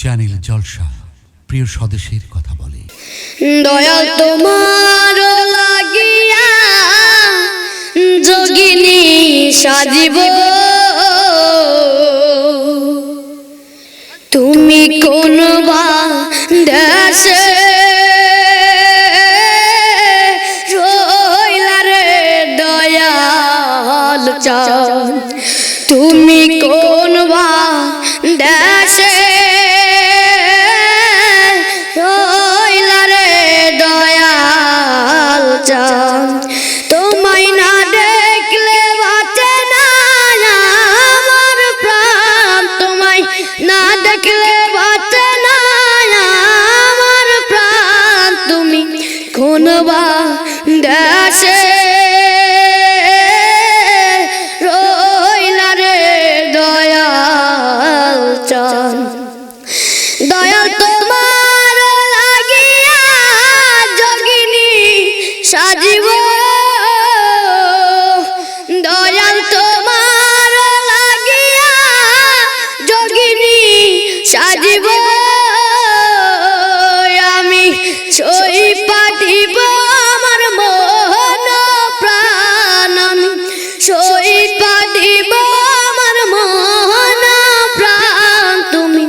Channel জলসা, প্রিয় স্বদেশের কথা বলে। দয়া তোমার লাগিয়া যোগিনী সাজিব। তুমি কোন বা দেশে সাজিব। দয়াল তোমার লাগিয়া যোগিনী সাজিব। আমি ছই পাঠিব আমার মন প্রাণ। আমি পাঠিব আমার মন প্রাণ। তুমি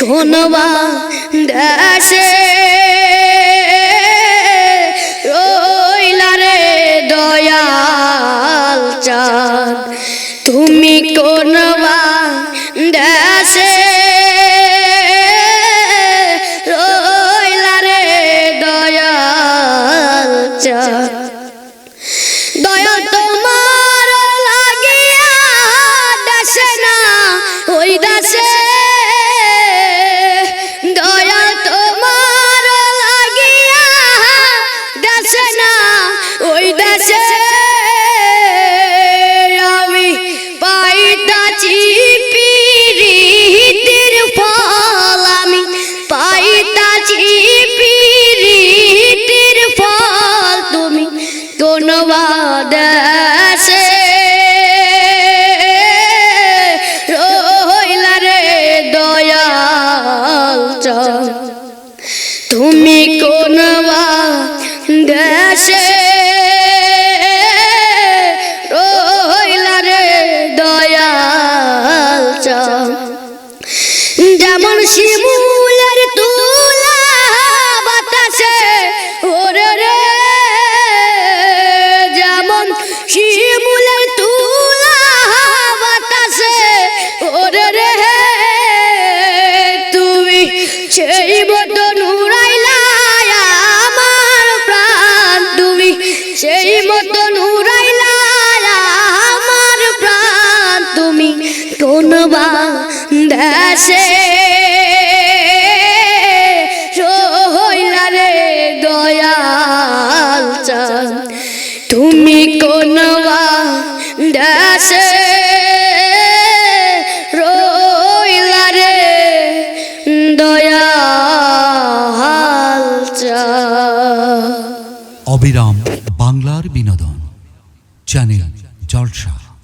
কোন বা দেশে। দেশে রইলা রে দয়াল দয়া তোমার লাগিয়া দেশে না ওই দেশে দয়া তোমার লাগিয়া দেশে না ওই দেশে তুমি কোন দেশে রইলারে দয়াল যেমন শিমুলের সেই উড়াইলা আমার প্রাণ তুমি কোন দেশে। রে দয়াল তুমি বা দেশে। অবিরাম। বাংলার বিনোদন চ্যানেল জলসা।